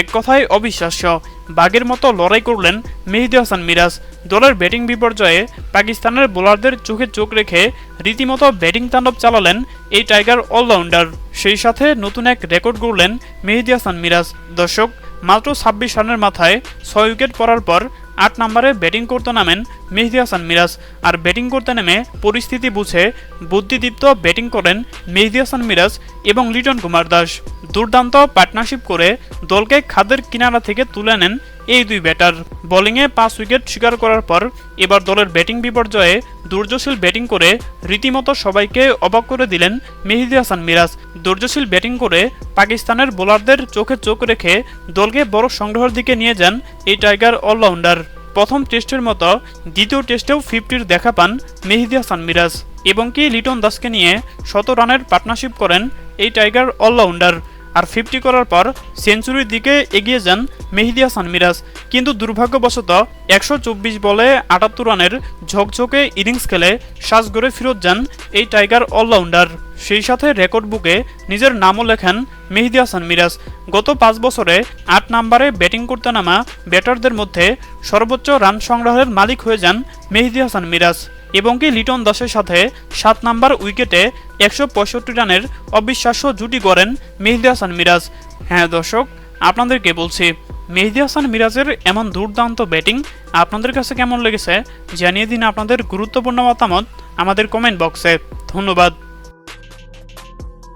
এক কথায় অবিশ্বাস্য, বাঘের মতো লড়াই করলেন মেহেদি হাসান মিরাজ। দলের ব্যাটিং বিপর্যয়ে পাকিস্তানের বোলারদের চোখে চোখ রেখে রীতিমতো ব্যাটিং তাণ্ডব চালালেন এই টাইগার অলরাউন্ডার। সেই সাথে নতুন এক রেকর্ড গড়লেন মেহেদি হাসান মিরাজ। দর্শক, মাত্র ছাব্বিশ রানের মাথায় ছয় উইকেট পড়ার পর আট নম্বরে ব্যাটিং করতে নামেন মেহদি হাসান মিরাজ। আর ব্যাটিং করতে নেমে পরিস্থিতি বুঝে বুদ্ধিদীপ্ত ব্যাটিং করেন মেহদি হাসান মিরাজ এবং লিটন কুমার দাস। দুর্দান্ত পার্টনারশিপ করে দলকে খাদের কিনারা থেকে তুলে নেন এই দুই ব্যাটার বোলিংয়ে পাঁচ উইকেট শিকার করার পর এবার দলের ব্যাটিং বিপর্যয়ে দুর্যশীল ব্যাটিং করে রীতিমতো সবাইকে অবাক করে দিলেন মেহেদি হাসান মিরাজ। দুর্যশীল ব্যাটিং করে পাকিস্তানের বোলারদের চোখে চোখ রেখে দলকে বড় সংগ্রহের দিকে নিয়ে যান এই টাইগার অলরাউন্ডার প্রথম টেস্টের মতো দ্বিতীয় টেস্টেও ফিফটির দেখা পান মেহেদি হাসান মিরাজ। এবং কি লিটন দাসকে নিয়ে শত রানের পার্টনারশিপ করেন এই টাইগার অলরাউন্ডার আর ফিফটি করার পর সেঞ্চুরির দিকে এগিয়ে যান মেহেদি হাসান মিরাজ। কিন্তু দুর্ভাগ্যবশত একশো চব্বিশ বলে আটাত্তর রানের ঝকঝকে ইনিংস খেলে সাজগড়ে ফেরত যান এই টাইগার অলরাউন্ডার সেই সাথে রেকর্ড বুকে নিজের নামও লেখেন মেহেদি হাসান মিরাজ। গত পাঁচ বছরে আট নম্বরে ব্যাটিং করতে নামা ব্যাটারদের মধ্যে সর্বোচ্চ রান সংগ্রহের মালিক হয়ে যান মেহেদি হাসান মিরাজ। এবং কি লিটন দাসের সাথে সাত নাম্বার উইকেটে একশো পঁয়ষট্টি রানের অবিশ্বাস্য জুটি করেন মেহেদি হাসান মিরাজ। হ্যাঁ দর্শক, আপনাদেরকে বলছি, মেহদি হাসান মিরাজের এমন দুর্দান্ত ব্যাটিং আপনাদের কাছে কেমন লেগেছে জানিয়ে দিন আপনাদের গুরুত্বপূর্ণ মতামত আমাদের কমেন্ট বক্সে ধন্যবাদ।